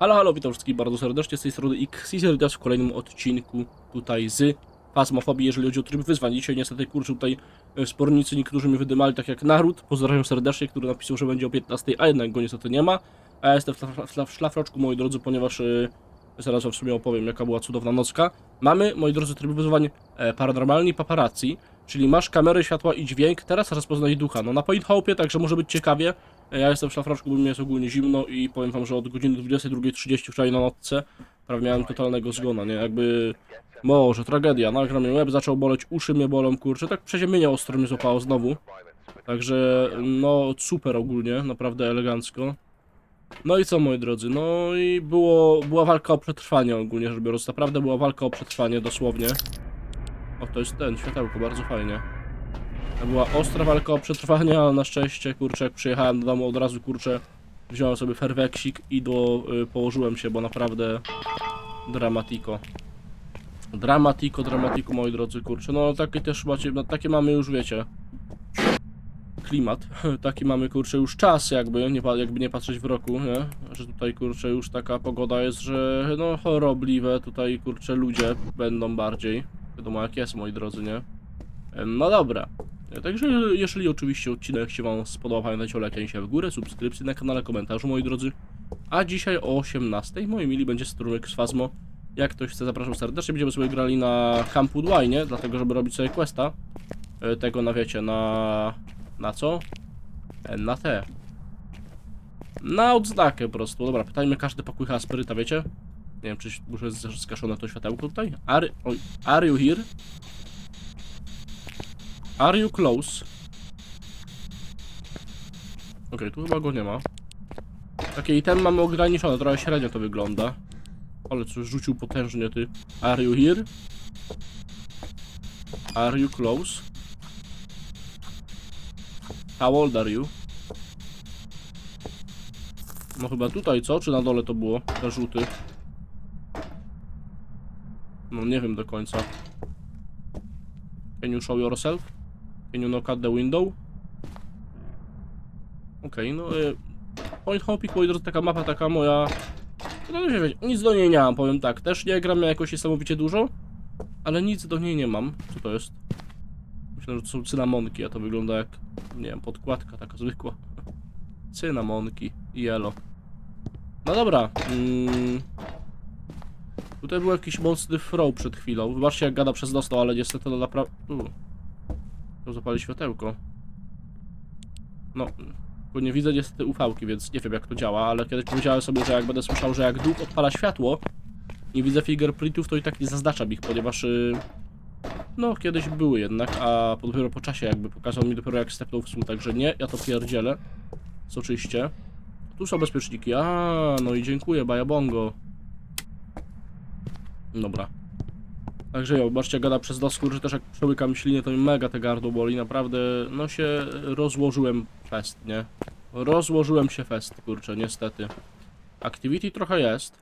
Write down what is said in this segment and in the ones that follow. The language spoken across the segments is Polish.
Halo, halo, witam wszystkich bardzo serdecznie z tej strony Xizer w kolejnym odcinku tutaj z Fasmofobii, jeżeli chodzi o tryb wyzwań. Dzisiaj niestety, kurczę, tutaj e, spornicy niektórzy mi wydymali, tak jak Naród, pozdrawiam serdecznie, który napisał, że będzie o 15, a jednak go niestety nie ma. A ja jestem w, w szlafroczku, moi drodzy, ponieważ e, zaraz wam w sumie opowiem, jaka była cudowna nocka. Mamy, moi drodzy, tryb wyzwań e, paranormalni paparazzi, czyli masz kamerę, światła i dźwięk, teraz rozpoznaj ducha. No na Point Hope, także może być ciekawie. Ja jestem w szlafroczku, bo mi jest ogólnie zimno i powiem wam, że od godziny 22.30 wczoraj na nocce prawie miałem totalnego zgona, nie? Jakby... Może, tragedia, nagle mnie łeb zaczął boleć, uszy mnie bolą, kurczę, tak przeziębienie ostro mnie złapało znowu. Także, no, super ogólnie, naprawdę elegancko. No i co, moi drodzy, no i było, była walka o przetrwanie ogólnie rzecz biorąc, naprawdę była walka o przetrwanie, dosłownie. O, to jest ten, światełko, bardzo fajnie. Była ostra walka o przetrwanie, ale na szczęście, kurczę, jak przyjechałem do domu od razu, kurczę, wziąłem sobie ferweksik i do, y, położyłem się, bo naprawdę dramatiko. Dramatiko, dramatiko, moi drodzy, kurczę, no takie też macie, no, takie mamy już, wiecie, klimat, taki mamy, kurczę, już czas jakby, nie, jakby nie patrzeć w roku, nie, że tutaj, kurczę, już taka pogoda jest, że, no, chorobliwe, tutaj, kurczę, ludzie będą bardziej, wiadomo jak jest, moi drodzy, nie, no dobra, Także jeżeli oczywiście odcinek się Wam spodobał, pamiętajcie o się w górę, subskrypcji na kanale, komentarzu moi drodzy. A dzisiaj o 18 moi mili będzie strumyk z Fazmo. Jak ktoś chce, zapraszam serdecznie. Będziemy sobie grali na Campu Dwayne, dlatego żeby robić sobie questa. E, Tego na wiecie, na... na co? E, Na te. Na odznakę po prostu. Dobra, pytajmy każdy pokój chyba spiryta, wiecie? Nie wiem, czy muszę zgaszone to światełko tutaj. Are, oj, are you here? Are you close? Okej, tu chyba go nie ma. Takie item mamy ograniczone, trochę średnio to wygląda. Ale coś rzucił potężnie ty. Are you here? Are you close? How old are you? No chyba tutaj, co? Czy na dole to było? Te rzuty. No nie wiem do końca. Can you show yourself? Can you knock at the window? Okej, no... Y, Point Hopic, moi drodzy, taka mapa, taka moja... No nie wiem, nic do niej nie mam, powiem tak. Też nie gram jakoś niesamowicie dużo, ale nic do niej nie mam. Co to jest? Myślę, że to są cynamonki, a to wygląda jak, nie wiem, podkładka taka zwykła. Cynamonki i elo. No dobra. Mm. Tutaj był jakiś mocny throw przed chwilą. Wybaczcie jak gada przez dostał, ale niestety to naprawdę... To zapali światełko. No, tylko nie widzę niestety ufałki, więc nie wiem jak to działa, ale kiedyś powiedziałem sobie, że jak będę słyszał, że jak duch odpala światło i widzę fingerprintów, to i tak nie zaznaczam ich, ponieważ y, no kiedyś były jednak, a dopiero po czasie jakby pokazał mi dopiero jak stepnął w sum, także nie, ja to pierdzielę. Soczyście. Tu są bezpieczniki, a no i dziękuję, bajabongo. Dobra. Także jo, zobaczcie, gada przez nos, że też jak przełykam ślinę, to mi mega te gardło boli, naprawdę, no się rozłożyłem fest, nie? Rozłożyłem się fest, kurczę, niestety. Activity trochę jest.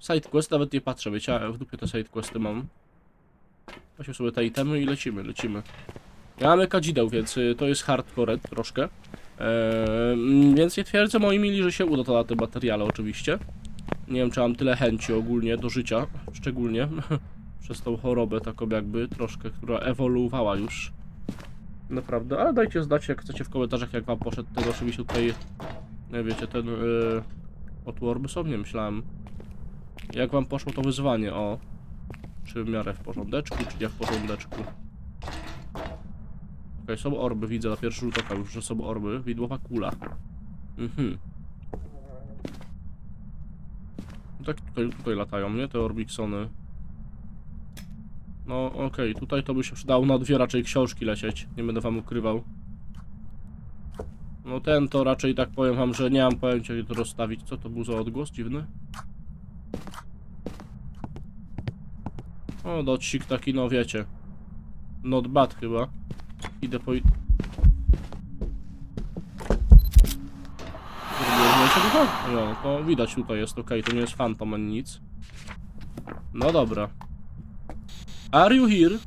Sidequest nawet nie patrzę, wiecie, w dupie te sidequesty mam. Weźmy sobie te itemy i lecimy, lecimy. Ja mamy kadzideł, więc y, to jest hardcore troszkę. Eee, więc nie twierdzę, moi mili, że się uda to na te materiale oczywiście. Nie wiem, czy mam tyle chęci ogólnie do życia, szczególnie przez tą chorobę taką jakby troszkę, która ewoluowała już. Naprawdę, ale dajcie znać jak chcecie w komentarzach jak wam poszedł ten oczywiście tutaj, nie wiecie, ten yy, od są, nie myślałem. Jak wam poszło to wyzwanie, o. Czy w miarę w porządeczku, czy nie w porządeczku. Okej, są orby, widzę na pierwszy rzut oka już, że są orby. Widłowa kula. Mhm. No tak tutaj, tutaj latają, nie? Te Orbiksony. No okej, tutaj to by się przydało na dwie raczej książki lecieć, nie będę wam ukrywał. No ten to raczej tak powiem wam, że nie mam pojęcia jak to rozstawić. Co to był za odgłos dziwny? O, docik taki, no wiecie. Not bad chyba. Idę po... Tylko? No, to widać tutaj jest ok, to nie jest Phantom ani nic. No dobra. Are you here?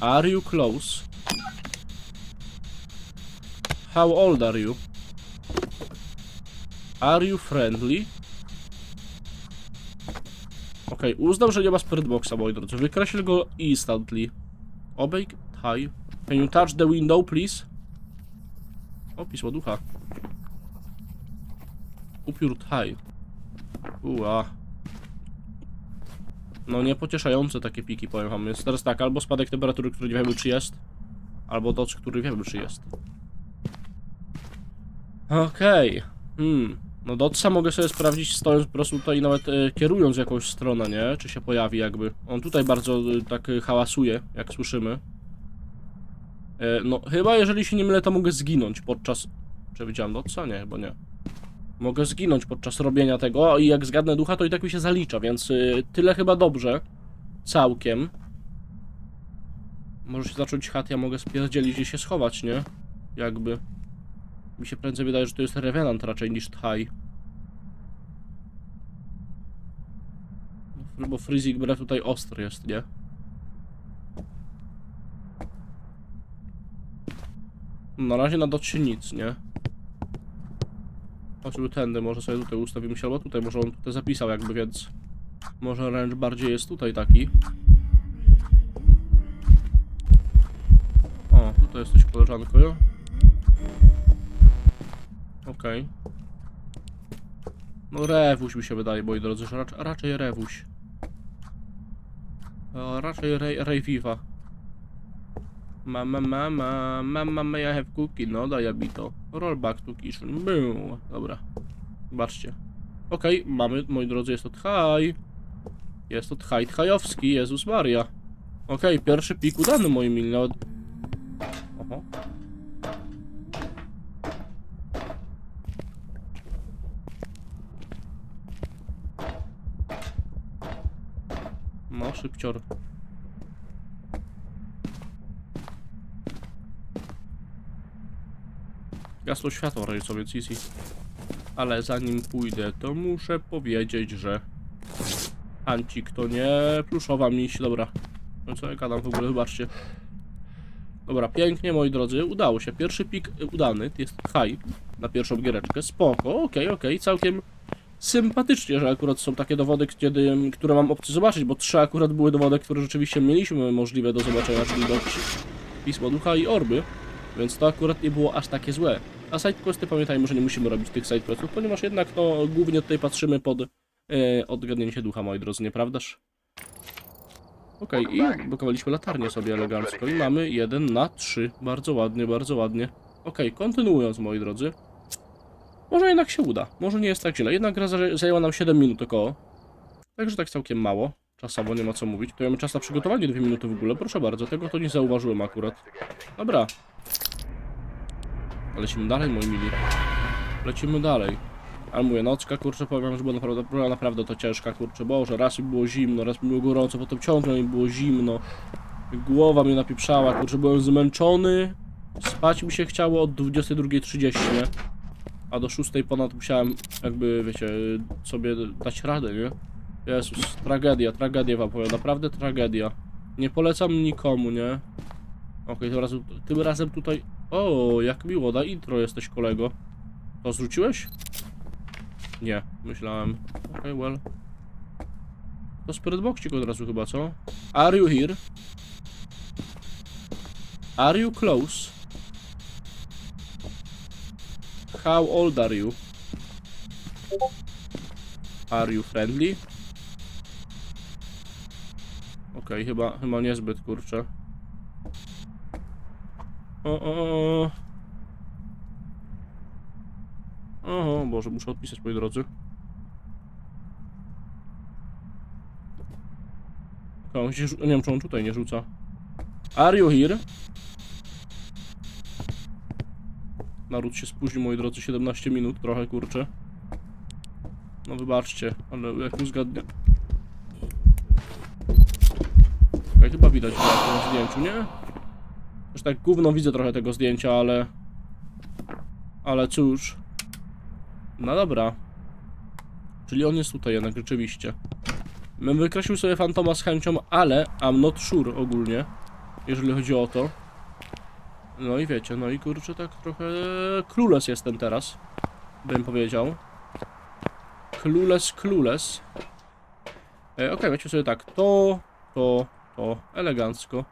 Are you close? How old are you? Are you friendly? Okej, uznał, że nie ma spirit boxa, moi drodzy. Wykreśl go instantly. Obey Hi. Can you touch the window, please? O, pismo ducha. Upiór Thai. Ua. No niepocieszające takie piki, powiem wam. Jest teraz tak, albo spadek temperatury, który nie wiemy czy jest, albo dodge, który wiemy czy jest. Okej. Hmm. No dotsa mogę sobie sprawdzić stojąc po prostu tutaj nawet e, kierując jakąś stronę, nie? Czy się pojawi jakby. On tutaj bardzo e, tak e, hałasuje, jak słyszymy. E, no chyba jeżeli się nie mylę, to mogę zginąć podczas... Czy widziałem dotsa? Nie, chyba nie. Mogę zginąć podczas robienia tego i jak zgadnę ducha, to i tak mi się zalicza, więc y, tyle chyba dobrze. Całkiem. Może się zacząć chat, ja mogę spierdzielić i się schować, nie? Jakby. Mi się prędzej wydaje, że to jest Revenant raczej niż Thai. Bo Freezing Breath tutaj ostry jest, nie? Na razie na docie nic, nie? Choćby tędy, może sobie tutaj ustawimy się, albo tutaj, może on tutaj zapisał jakby, więc... Może range bardziej jest tutaj taki. O, tutaj jesteś koleżanko? Okej. No rewuś mi się wydaje, moi drodzy, że raczej, raczej rewuś. Raczej rejwiwa. Mama, mama, mama, may I have cookie? No, daj mi to. Kitchen. Boom. Dobra. Zobaczcie. Okej, mamy, moi drodzy, jest to Tchaj. Jest to Tchaj Tchajowski, Jezus Maria. Okej, pierwszy pik udany, moi mili. Nawet... Oho. No, szybcior. Gasło światło radzicowe, Cici. Ale zanim pójdę, to muszę powiedzieć, że... Ancik to nie pluszowa miś, dobra. No co ja gadam w ogóle, wybaczcie. Dobra, pięknie moi drodzy, udało się. Pierwszy pik udany, jest high na pierwszą giereczkę, spoko, okej, okej, całkiem sympatycznie, że akurat są takie dowody, kiedy, które mam opcję zobaczyć, bo trzy akurat były dowody, które rzeczywiście mieliśmy możliwe do zobaczenia, czyli do Pismo Ducha i Orby, więc to akurat nie było aż takie złe. A sidequesty pamiętajmy, że nie musimy robić tych sidequestów, ponieważ jednak no głównie tutaj patrzymy pod e, odgadnięcie ducha, moi drodzy, nieprawdaż? Okej, i blokowaliśmy latarnię sobie elegancko i mamy 1 na 3. Bardzo ładnie, bardzo ładnie. Okej, kontynuując, moi drodzy. Może jednak się uda. Może nie jest tak źle. Jednak gra zaję- zajęła nam 7 minut około. Także tak całkiem mało. Czasowo nie ma co mówić. To mamy czas na przygotowanie 2 minuty w ogóle. Proszę bardzo, tego to nie zauważyłem akurat. Dobra. Lecimy dalej, moi mili. Lecimy dalej. Ale mówię, nocka, kurczę, powiem, że była naprawdę, była naprawdę to ciężka, kurczę, Boże, raz mi było zimno, raz mi było gorąco, potem ciągle mi było zimno. Głowa mnie napieprzała, kurczę, byłem zmęczony. Spać mi się chciało od 22.30, nie? A do 6 ponad musiałem, jakby, wiecie, sobie dać radę, nie? Jezus, tragedia, tragedia wam powiem, naprawdę tragedia. Nie polecam nikomu, nie? Okej, tym razem, tym razem tutaj... O, jak miło, da intro jesteś, kolego. To zrzuciłeś? Nie, myślałem. Okej, well. To Spirit Boxik od razu chyba, co? Are you here? Are you close? How old are you? Are you friendly? Okej, chyba, chyba niezbyt, kurczę. O, o, o. Boże, muszę odpisać, moi drodzy. Nie wiem, czy on tutaj nie rzuca. Are you here? Naród się spóźnił, moi drodzy, 17 minut, trochę, kurczę. No wybaczcie, ale jak uzgadnia... Okej, chyba widać na tym zdjęciu, nie? Też tak gówno widzę trochę tego zdjęcia, ale... Ale cóż... No dobra. Czyli on jest tutaj jednak rzeczywiście. Bym wykreślił sobie Fantoma z chęcią, ale I'm not sure ogólnie, jeżeli chodzi o to. No i wiecie, no i kurczę tak trochę króles jestem teraz, bym powiedział. Clueless, clueless. E, Okej, weźmy sobie tak, to, to, to, elegancko.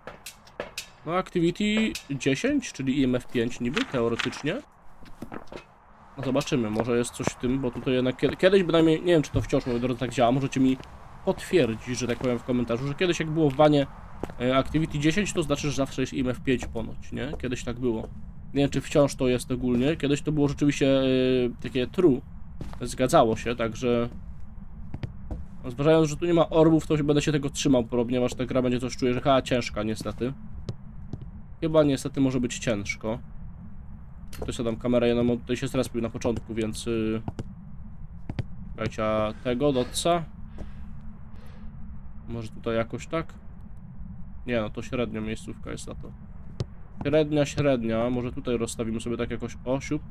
No, Activity 10, czyli IMF 5 niby, teoretycznie. No zobaczymy, może jest coś w tym, bo tutaj jednak kiedy, kiedyś bynajmniej, nie wiem czy to wciąż, moi drodzy, tak działa, możecie mi potwierdzić, że tak powiem w komentarzu, że kiedyś jak było w wanie e, Activity 10, to znaczy, że zawsze jest IMF 5 ponoć, nie? Kiedyś tak było. Nie wiem, czy wciąż to jest ogólnie. Kiedyś to było rzeczywiście e, takie true. Zgadzało się, także... Zważając, że tu nie ma orbów, to będę się tego trzymał, ponieważ ta gra będzie coś czuję, że chyba ciężka niestety. Chyba niestety może być ciężko. To sobie dam kamerę, ja nam tutaj się zrespił na początku, więc... Yy... Słuchajcie, a tego, dotca? Może tutaj jakoś tak? Nie no, to średnia miejscówka jest na to. Średnia, średnia. Może tutaj rozstawimy sobie tak jakoś osiup.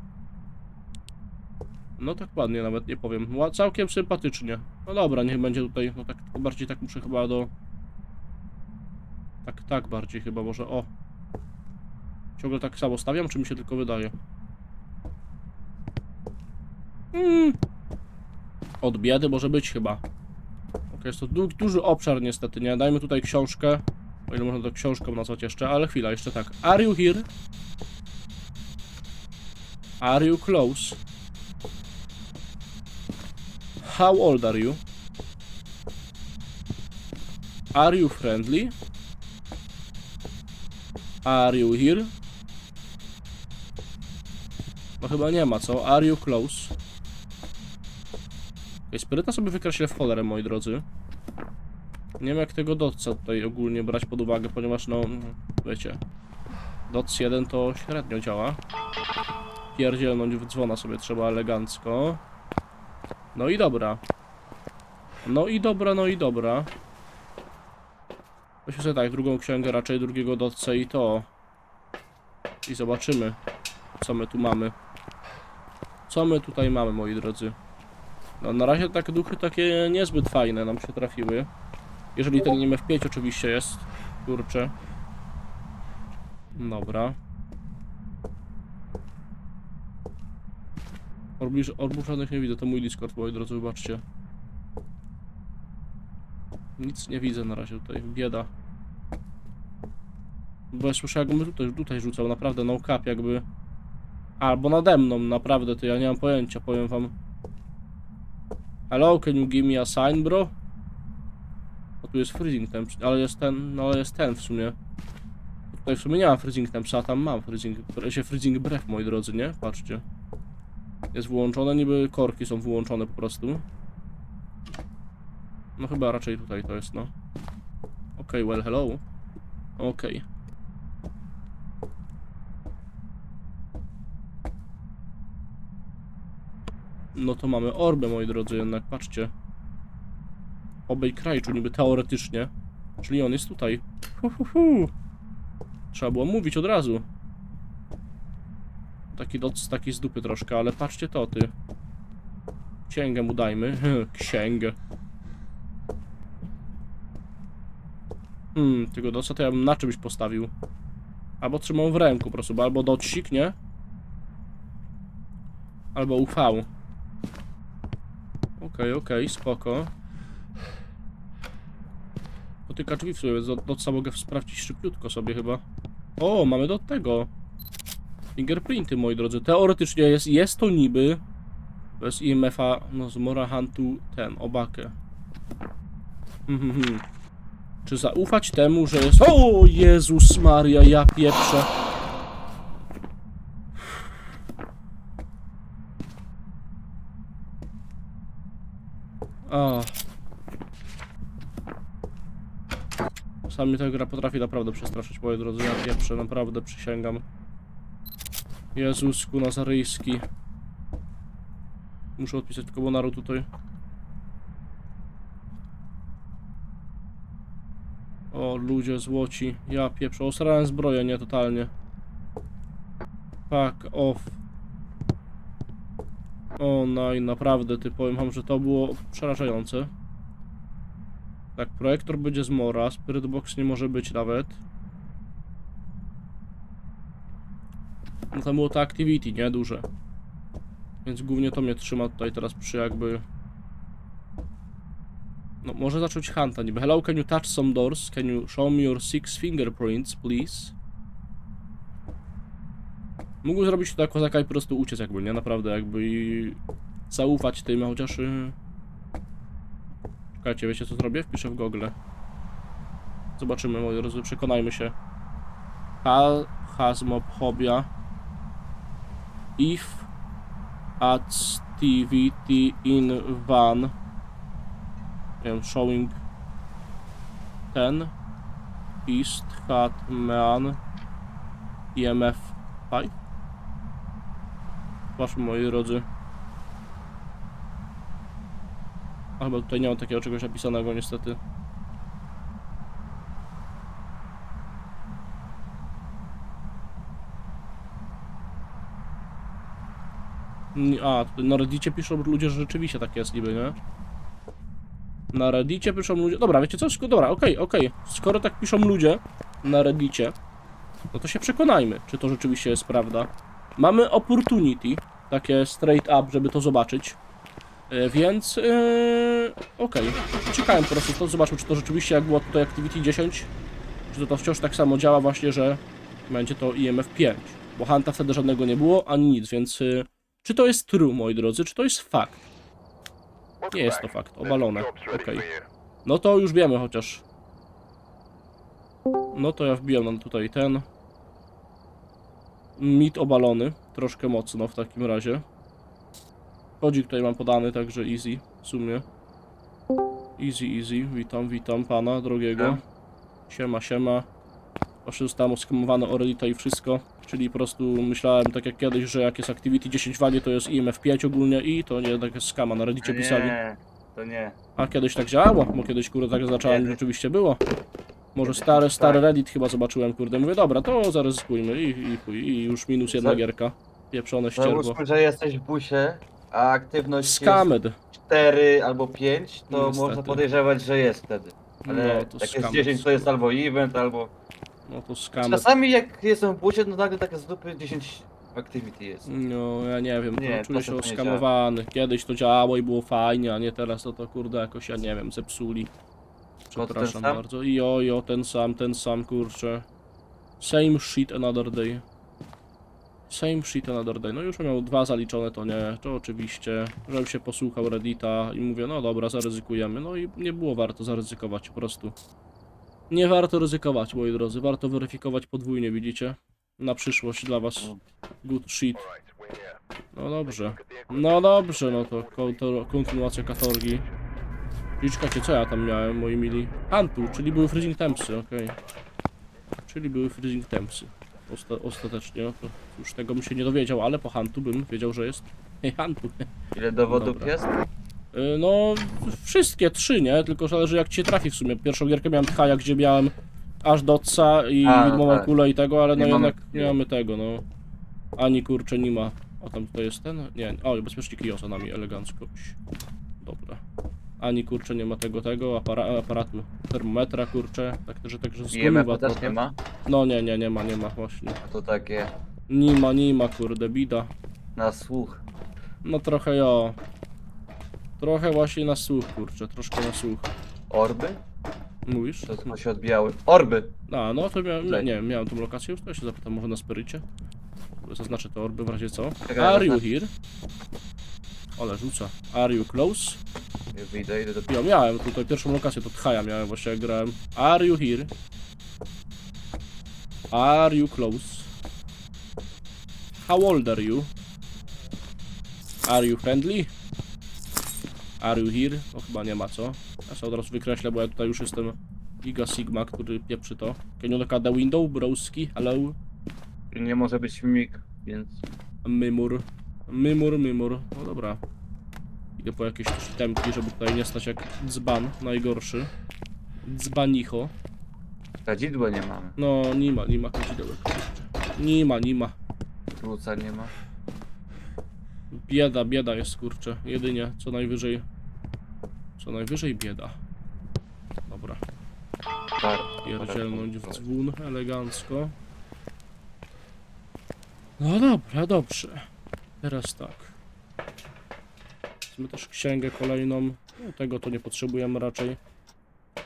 No tak ładnie nawet, nie powiem. Całkiem sympatycznie. No dobra, niech będzie tutaj, no tak bardziej tak muszę chyba do... Tak, tak bardziej chyba może, o. Ciągle tak samo stawiam, czy mi się tylko wydaje? Hmm. Od biedy może być chyba. Ok, jest to du duży obszar niestety, nie? Dajmy tutaj książkę. O ile można to książką nazwać jeszcze, ale chwila, jeszcze tak. Are you here? Are you close? How old are you? Are you friendly? Are you here? No chyba nie ma, co? Are you close? Okay, Spiryta sobie wykreślę w cholerę, moi drodzy. Nie wiem jak tego dotca tutaj ogólnie brać pod uwagę, ponieważ no, wiecie, doc 1 to średnio działa. Pierdzielnąć w dzwona sobie trzeba elegancko. No i dobra. No i dobra, no i dobra. Weźmy sobie tak, drugą księgę, raczej drugiego dotca i to. I zobaczymy, co my tu mamy. Co my tutaj mamy, moi drodzy. No, na razie tak duchy takie niezbyt fajne nam się trafiły. Jeżeli ten IMF5 oczywiście jest. Kurczę. Dobra. Orbów żadnych nie widzę, to mój Discord, moi drodzy, wybaczcie. Nic nie widzę na razie tutaj, bieda. Bo ja słyszę jakby tutaj, tutaj rzucał, naprawdę no cap jakby. Albo nade mną, naprawdę, to ja nie mam pojęcia, powiem wam. Hello, can you give me a sign, bro? O, tu jest freezing temp, ale jest ten, no jest ten w sumie. Tutaj w sumie nie mam freezing temp, a tam mam freezing, się freezing breath, moi drodzy, nie? Patrzcie. Jest włączone, niby korki są wyłączone po prostu. No chyba raczej tutaj to jest, no. Okej, well, hello. Okej. No to mamy orbę, moi drodzy, jednak patrzcie. Obej krajczu, niby teoretycznie. Czyli on jest tutaj. Hu, hu, hu. Trzeba było mówić od razu. Taki doc, taki z dupy troszkę, ale patrzcie to, ty. Księgę mu dajmy. Księgę. Hmm, tego doca to ja bym na czymś postawił. Albo trzymał w ręku po prostu, bo albo docik, nie? Albo UV. Okej, okej, spoko. Dotyka drzwi w sumie, do, do mogę sprawdzić szybciutko sobie chyba. O, mamy do tego. Fingerprinty, moi drodzy. Teoretycznie jest, jest to niby bez IMF-a, no z Morahantu ten, obakę. Mhm, mhm. Czy zaufać temu, że jest... O Jezus Maria, ja pieprzę. A. Czasami ta gra potrafi naprawdę przestraszyć, moi drodzy. Ja pieprzę, naprawdę przysięgam. Jezusku Nazaryjski. Muszę odpisać tylko Bonaru tutaj. O, ludzie złoci. Ja pieprzę. Osrałem zbroję, nie totalnie. Fuck off. O, no i naprawdę, ty powiem wam, że to było przerażające. Tak, projektor będzie z Mora, Spirit Box nie może być nawet. No tam było to activity, nie? Duże. Więc głównie to mnie trzyma tutaj teraz przy jakby No, może zacząć Hunta niby. Hello, can you touch some doors? Can you show me your six fingerprints, please? Mógł zrobić to jako kozaka i po prostu uciec jakby, nie? Naprawdę jakby i zaufać tym, chociaż... y, Czekajcie, wiecie co zrobię? Wpiszę w Google. Zobaczymy, moi drodzy, przekonajmy się. Hal Hasmophobia If activity in van nie wiem, showing ten East hat man EMF 5 Zobaczmy moi drodzy chyba tutaj nie ma takiego czegoś napisanego niestety Nie- A, na Reddicie piszą ludzie, że rzeczywiście tak jest niby, nie? Na Reddicie piszą ludzie... Dobra, wiecie co? Dobra, okej, okej. Skoro tak piszą ludzie na Reddicie, no to się przekonajmy, czy to rzeczywiście jest prawda. Mamy opportunity, takie straight up, żeby to zobaczyć. E, Więc, yy, okej. Czekałem po prostu to, zobaczmy, czy to rzeczywiście, jak było tutaj Activity 10, czy to, to wciąż tak samo działa właśnie, że będzie to IMF 5. Bo Hanta wtedy żadnego nie było, ani nic, więc... Yy, czy to jest true, moi drodzy? Czy to jest fakt? Nie jest to fakt. Obalone. Okej. No to już wiemy chociaż. No to ja wbijam nam tutaj ten. Mit obalony. Troszkę mocno w takim razie. Kodzik tutaj mam podany, także easy w sumie. Easy, easy. Witam, witam pana drogiego. Siema, siema. Właśnie zostałem oskamowany o Reddita i wszystko. Czyli po prostu myślałem tak jak kiedyś, że jak jest Activity 10 wanie to jest IMF 5 ogólnie i to nie tak jest skama na Reddicie pisali. Nie, to nie. A kiedyś tak działało, bo kiedyś kurde tak zacząłem Kiedy? rzeczywiście było. Może tak. stary Reddit chyba zobaczyłem, kurde. Mówię, dobra, to zaryzykujmy i, i, chuj, i już minus jedna Za- gierka. Pieprzone ścierwo. Załóżmy, że jesteś w busie, a aktywność Skamed. jest 4 albo 5, to Niestety. można podejrzewać, że jest wtedy. Ale No to jak jest skamed. 10, to jest albo event, albo... No to skamed. Czasami jak jestem w busie, no nagle tak z dupy 10 activity jest. No, ja nie wiem, Nie, nie, czuję to się nie oskamowany. Kiedyś to działało i było fajnie, a nie teraz to to kurde jakoś, ja nie wiem, zepsuli. Przepraszam sam? bardzo. I o, i o, ten sam, ten sam, kurczę. Same shit another day. Same shit another day. No już miał dwa zaliczone, to nie, to oczywiście. Żebym się posłuchał Reddita i mówię, no dobra, zaryzykujemy. No i nie było warto zaryzykować po prostu. Nie warto ryzykować, moi drodzy. Warto weryfikować podwójnie, widzicie? Na przyszłość dla was. Good shit. No dobrze. No dobrze, no to kontynuacja katorgi. I czekajcie, co ja tam miałem, moi mili? Hantu, czyli były freezing tempsy, okej. Czyli były freezing tempsy. Osta ostatecznie, no to już tego bym się nie dowiedział, ale po Hantu bym wiedział, że jest Hej, Hantu. Ile dowodów Dobra. jest? Y, No, wszystkie trzy, nie? Tylko zależy jak ci się trafi w sumie. Pierwszą gierkę miałem Tchaja, gdzie miałem aż Dotsa i A, no widmową tak. kulę i tego, ale no Nie mamy jednak nie mamy tego, no. Ani kurczę nie ma. O, tam tutaj jest ten? Nie, o, bezpiecznik Rio za nami, elegancko. Dobra. Ani kurczę nie ma tego, tego, apara aparatu termometra, kurczę. Tak, że także IMF zgumiwa też nie ma? No nie, nie, nie ma, nie ma właśnie. A to takie Nie ma, nie ma, kurde, bida. na słuch. No trochę jo. Trochę właśnie na słuch, kurczę, troszkę na słuch. Orby? Mówisz? To tylko się odbijały. Orby! A, no to miałem, nie, Tutaj. nie, miałem tą lokację już, to ja się zapytam może na Spirycie. Zaznaczę to orby w razie co. Czekaj, Are you zaznacz. here? Ale rzuca. Are you close? Wyjdę, idę do... Ja miałem tutaj pierwszą lokację, to Tchaja miałem właśnie jak grałem. Are you here? Are you close? How old are you? Are you friendly? Are you here? No chyba nie ma co. Ja sobie od razu wykreślę, bo ja tutaj już jestem Giga Sigma, który pieprzy to. Can you look at the window, broski? Hello? Nie może być mimik, więc... Mymur. Mymur, mymur. No dobra. Idę po jakieś temki, żeby tutaj nie stać jak dzban, najgorszy. Dzbanicho. Kadzidła nie mamy. No, nie ma, nie ma kadzidełek. Nie ma, nie ma. Kruca nie ma. Bieda, bieda jest, kurczę. Jedynie, co najwyżej. Co najwyżej bieda. Dobra. Bar. Pierdzielnąć w dzwon, elegancko. No dobra, dobrze. Teraz tak. Sumie też księgę kolejną. No, tego to nie potrzebujemy raczej.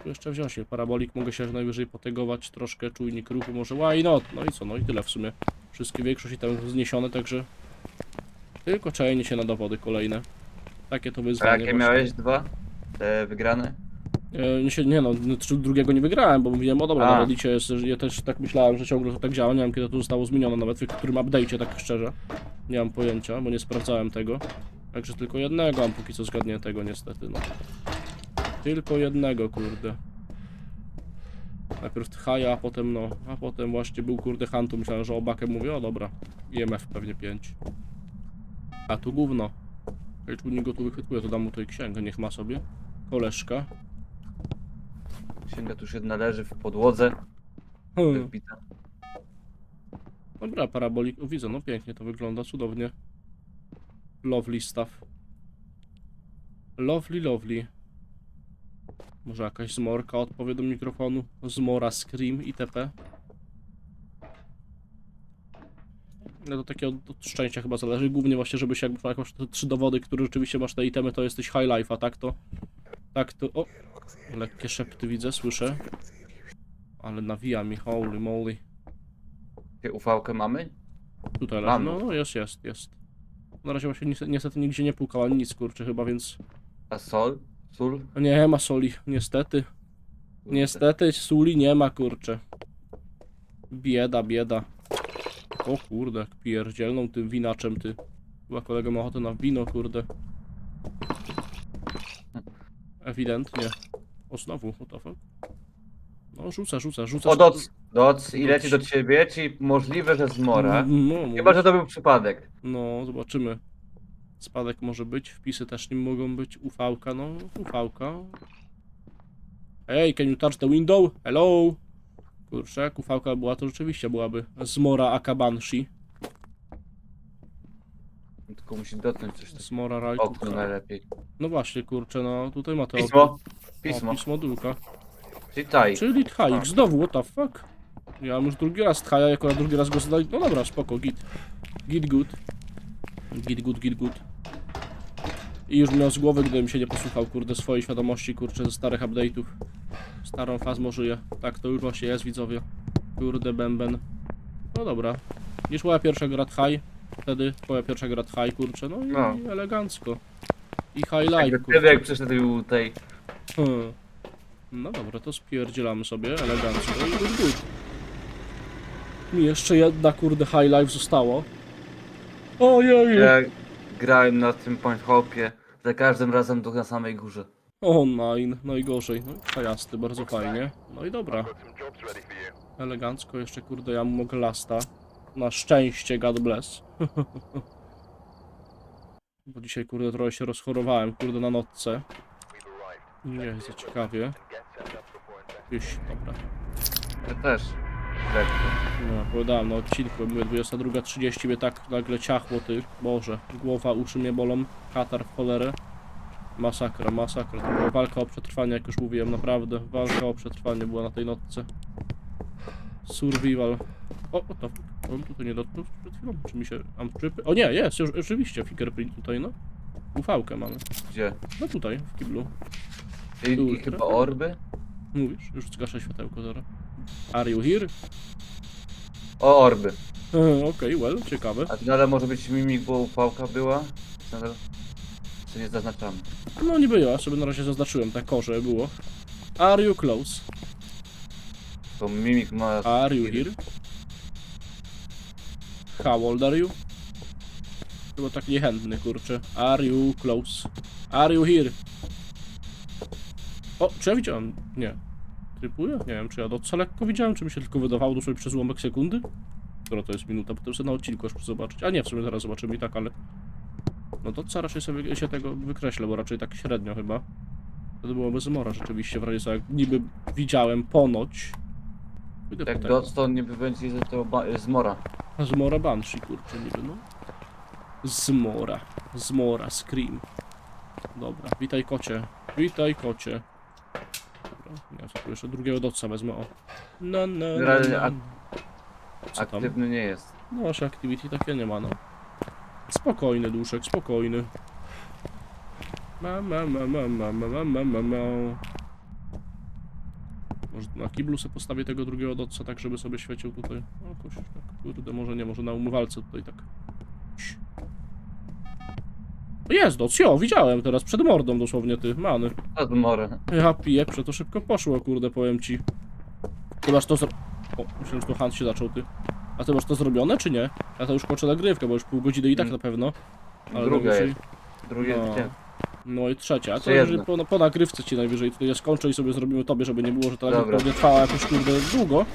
Tu jeszcze wziąć się. Parabolik mogę się najwyżej potegować troszkę. Czujnik ruchu może. Why not? No i co? No i tyle w sumie. Wszystkie większość tam zniesione, także... Tylko czajenie się na dowody kolejne. Takie to A wyzwanie. jakie właśnie. miałeś dwa? Te wygrane? E, Nie, się, nie no, no, drugiego nie wygrałem, bo mówiłem, o dobra, A. na Reddicie jest, ja też tak myślałem, że ciągle to tak działa, nie wiem kiedy to zostało zmienione nawet, w którym update'cie, tak szczerze. Nie mam pojęcia, bo nie sprawdzałem tego. Także tylko jednego mam póki co zgadniętego niestety, no. Tylko jednego, kurde. Najpierw Tchaja, a potem no, a potem właśnie był kurde Hantu, myślałem, że obakę mówię, o dobra, IMF pewnie 5. A tu gówno. Czujnik go tu wychwytuje, to dam mu tutaj księgę, niech ma sobie. Koleżka. Księga tu już jedna leży w podłodze, Hmm. wbita. Dobra, parabolik. O, widzę, no pięknie to wygląda, cudownie. Lovely stuff. Lovely, lovely. Może jakaś zmorka odpowie do mikrofonu? Zmora, scream itp. No to takie od, od szczęścia chyba zależy. Głównie właśnie, żeby się jakby jakoś te trzy dowody, które rzeczywiście masz te itemy, to jesteś high life, a tak to... Tak to... O! Lekkie szepty widzę, słyszę. Ale nawija mi, holy moly. Ufałkę mamy? Tutaj leży. No jest, jest, jest. Na razie właśnie niestety, niestety nigdzie nie pukał, ani nic kurczę chyba, więc... A sol? Sól? Nie ma soli, niestety. Niestety suli nie ma kurczę. Bieda, bieda. O kurde, jak pierdzielną tym winaczem ty. Chyba kolega ma ochotę na wino, kurde. Ewidentnie. O znowu, what the fuck? No rzuca, rzuca, rzuca. O, doc, doc i leci do ciebie, czyli możliwe, że zmora. No, Chyba, że to był przypadek. No, zobaczymy. Spadek może być, wpisy też nim mogą być. Ufałka, no, ufałka. Hey, can you touch the window? Hello? Kurczę, jak ufałka była, to rzeczywiście byłaby Zmora Aka Banshee. Tylko musi dotknąć coś takiego. Zmora Rajku. Okno najlepiej. No właśnie, kurczę, no, tutaj ma to Pismo. O, Pismo. pismo Czyli Tchaik, znowu, what the fuck? Ja mam już drugi raz Tchaja, jako na drugi raz go zadali. No dobra, spoko, git. Git good. Git good, git good. I już miał z głowy, gdybym się nie posłuchał, kurde, swojej świadomości, kurczę, ze starych update'ów. Starą fazmą żyje. Tak to już właśnie jest, widzowie. Kurde, bęben. No dobra. Niż moja pierwsza gra Tchaj, wtedy twoja pierwsza gra Tchaj, kurczę, no i No. elegancko. I high life, kurczę. jak przyszedł tej... Hmm. No dobra, to spierdzielamy sobie elegancko i good, good. Mi jeszcze jedna kurde high life zostało. Ojej! Ja grałem na tym point hopie. Za każdym razem tu na samej górze. O nine, najgorzej. No i jasty, bardzo fajnie. No i dobra. Elegancko jeszcze kurde ja mogę lasta. Na szczęście, God bless. Bo dzisiaj kurde trochę się rozchorowałem, kurde na nocce. Nie jest za ciekawie. Iś, dobra. Ja też. No, opowiadałem na odcinku, mówię 22.30 mnie tak nagle ciachło, ty, Boże, głowa, uszy mnie bolą, katar w cholerę. Masakra, masakra, to była walka o przetrwanie, jak już mówiłem, naprawdę, walka o przetrwanie była na tej nocce. Survival. O, o to, on tutaj nie dotknął przed chwilą, czy mi się, mam trzypy? O nie, jest, już, rzeczywiście, fingerprint tutaj, no. Ufałkę mamy, Gdzie? no tutaj, w kiblu. I, Tu, i chyba orby? Mówisz, już zgaszę światełko, zaraz. Are you here? O, orby. E, Okej, well, ciekawe. A nadal może być mimik, bo ufałka była? Nadal... Co nie zaznaczamy. No nie było, ja sobie na razie zaznaczyłem, tak korze było. Are you close? To mimik ma... Are you here? How old are you? Chyba tak niechętny, kurczę. Are you close? Are you here? O, czy ja widziałem? Nie. Trypuję? Nie wiem, czy ja doca lekko widziałem, czy mi się tylko wydawało dosłownie przez ułamek sekundy? Która to jest minuta, potem sobie na odcinku jeszcze zobaczyć. A nie, w sumie zaraz zobaczymy i tak, ale... No to co raczej sobie się tego wykreślę, bo raczej tak średnio chyba. Wtedy byłoby zmora rzeczywiście, w razie co jak niby widziałem ponoć. Pójdę Jak doc, to niby będzie z tego ba- zmora. Zmora Banshee, kurczę, niby, no. Zmora. Zmora, Scream. Dobra, witaj kocie. Witaj kocie. Dobra, ja sobie tu jeszcze drugiego doca wezmę, o. No, no, no, Generalnie no. ak- Co tam? Aktywny nie jest. No, wasze activity takie nie ma, no. Spokojny duszek, spokojny. Ma, ma, ma, ma, ma, ma, ma, ma, ma, ma. Może na kiblu sobie postawię tego drugiego dotca, tak żeby sobie świecił tutaj. O, tak, kurde, może nie, może na umywalce tutaj tak. Cii. Jest doc, jo, widziałem teraz, przed mordą dosłownie ty, many. Nad morę. Ja piję, to szybko poszło, kurde, powiem ci. Ty masz to zro... O, myślałem, że to Hans się zaczął, ty. A ty masz to zrobione, czy nie? Ja to już kończę nagrywkę, bo już pół godziny i tak Mm. na pewno. Ale Druga najwyżej- jest. Drugie No. gdzie? No i trzecia, a to najwyżej jedna. po, po nagrywce ci najwyżej tutaj ja skończę i sobie zrobimy tobie, żeby nie było, że ta nagrywka będzie trwała jakoś kurde długo.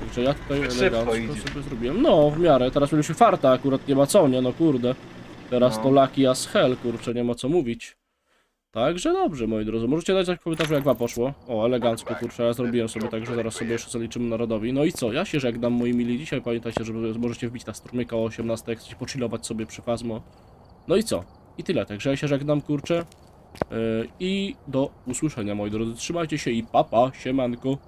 Także ja tutaj Tak szybko elegancko idzie. sobie zrobiłem. No, w miarę, teraz mieliśmy farta akurat, nie ma co, nie, no kurde. Teraz No. to lucky as hell, kurczę, nie ma co mówić. Także dobrze, moi drodzy. Możecie dać tak w komentarzu, jak wam poszło. O, elegancko, kurczę, ja zrobiłem sobie tak, że zaraz sobie jeszcze zaliczymy narodowi. No i co, ja się żegnam, moi mili. Dzisiaj pamiętajcie, że możecie wbić na strumyka o 18, jak chcecie pochillować sobie przy Fazmo. No i co? I tyle, także ja się żegnam, kurczę. Yy, I do usłyszenia, moi drodzy. Trzymajcie się i papa, siemanko.